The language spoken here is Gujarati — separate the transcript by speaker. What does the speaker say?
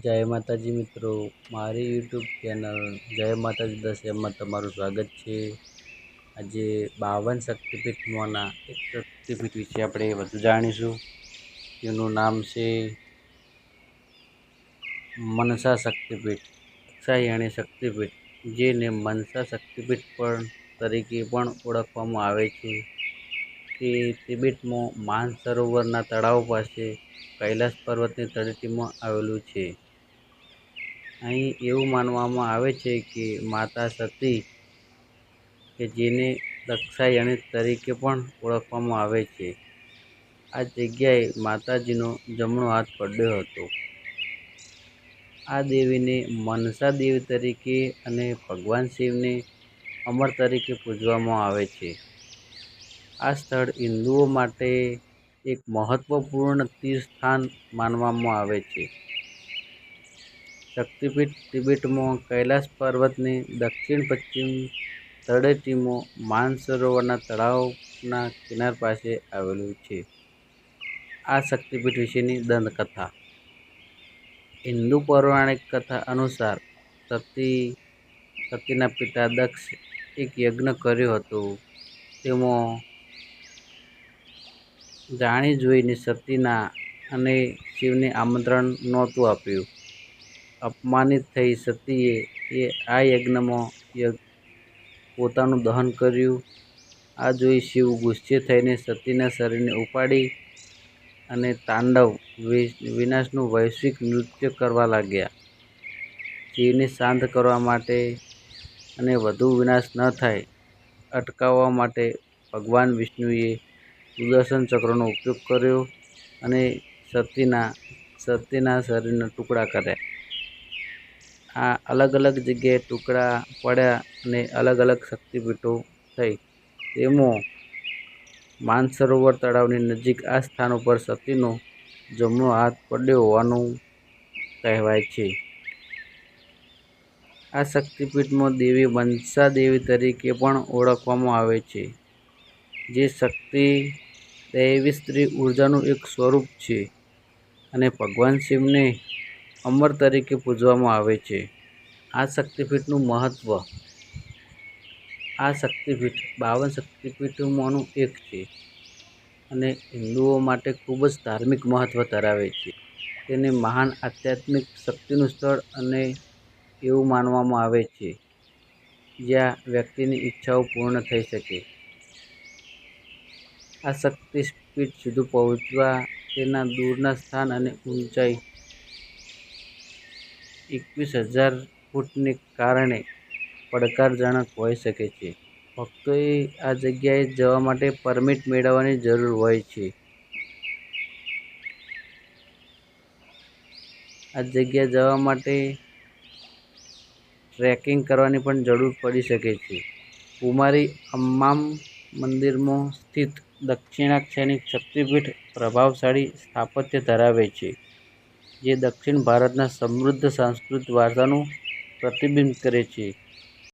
Speaker 1: જય માતાજી મિત્રો, મારી યુટ્યુબ ચેનલ જય માતાજી દસ એમમાં તમારું સ્વાગત છે. આજે બાવન શક્તિપીઠમાંના એક શક્તિપીઠ વિશે આપણે વધુ જાણીશું. તેનું નામ છે મનસા શક્તિપીઠ, અક્ષાયણી શક્તિપીઠ, જેને મનસા શક્તિપીઠ પણ તરીકે પણ ઓળખવામાં આવે છે. તે તિબેટમાં માનસરોવરના તળાવ પાસે કૈલાસ પર્વતની તળેટીમાં આવેલું છે. અહીં એવું માનવામાં આવે છે કે માતા સતી કે જેને દક્ષાયણી તરીકે પણ ઓળખવામાં આવે છે. આ જગ્યાએ માતાજીનો જમણો હાથ પડ્યો હતો. આ દેવીને મનસા દેવી તરીકે અને ભગવાન શિવને અમર તરીકે પૂજવામાં આવે છે. આ સ્થળ હિન્દુઓ માટે એક મહત્વપૂર્ણ તીર્થસ્થાન માનવામાં આવે છે. શક્તિપીઠ તિબેટમાં કૈલાસ પર્વતની દક્ષિણ પશ્ચિમ તળેટીમાં માનસરોવરના તળાવના કિનાર પાસે આવેલું છે. આ શક્તિપીઠ વિશેની દંતકથા. હિન્દુ પૌરાણિક કથા અનુસાર સતી, સતીના પિતા દક્ષ એક યજ્ઞ કર્યો હતો. તેમાં જાણી જોઈને સતીના અને શિવને આમંત્રણ નહોતું આપ્યું. અપમાનિત થઈ સતીએ એ આ યજ્ઞમાં યજ્ઞ પોતાનું દહન કર્યું. આ જોઈ શિવ ગુસ્સે થઈને સતીના શરીરને ઉપાડી અને તાંડવ વિનાશનું વૈશ્વિક નૃત્ય કરવા લાગ્યા. શિવને શાંત કરવા માટે અને વધુ વિનાશ ન થાય અટકાવવા માટે ભગવાન વિષ્ણુએ સુદર્શન ચક્રનો ઉપયોગ કર્યો અને સતીના સતીના શરીરના ટુકડા કર્યા. આ અલગ અલગ જગ્યાએ ટુકડા પડ્યા અને અલગ અલગ શક્તિપીઠો થઈ. તેમાં માનસરોવર તળાવની નજીક આ સ્થાન ઉપર સતીનો જમણો હાથ પડ્યો હોવાનું કહેવાય છે. આ શક્તિપીઠમાં દેવી મનસા દેવી તરીકે પણ ઓળખવામાં આવે છે. જે શક્તિ દૈવી સ્ત્રી ઉર્જાનું એક સ્વરૂપ છે અને ભગવાન શિવને અમર તરીકે પૂજવામાં આવે છે. આ શક્તિપીઠનું મહત્ત્વ આ શક્તિપીઠ બાવન શક્તિપીઠોમાંનું એક છે અને હિન્દુઓ માટે ખૂબ જ ધાર્મિક મહત્ત્વ ધરાવે છે. તેને મહાન આધ્યાત્મિક શક્તિનું સ્થળ અને એવું માનવામાં આવે છે. જ્યાં વ્યક્તિની ઈચ્છાઓ પૂર્ણ થઈ શકે. આ શક્તિ સ્પીડ સુધી પહોંચવા તેના દૂરના સ્થાન અને ઊંચાઈ એકવીસ હજાર ફૂટને કારણે પડકારજનક હોઈ શકે છે. ભક્તોએ આ જગ્યાએ જવા માટે પરમિટ મેળવવાની જરૂર હોય છે. આ જગ્યા જવા માટે ટ્રેકિંગ કરવાની પણ જરૂર પડી શકે છે. કુમારી અમ્મામ મંદિરમાં સ્થિત દક્ષિણાક્ષાયની શક્તિપીઠ પ્રભાવશાળી સ્થાપત્ય ધરાવે છે, જે દક્ષિણ ભારતના સમૃદ્ધ સાંસ્કૃતિક વારસાનું પ્રતિબિંબ કરે છે.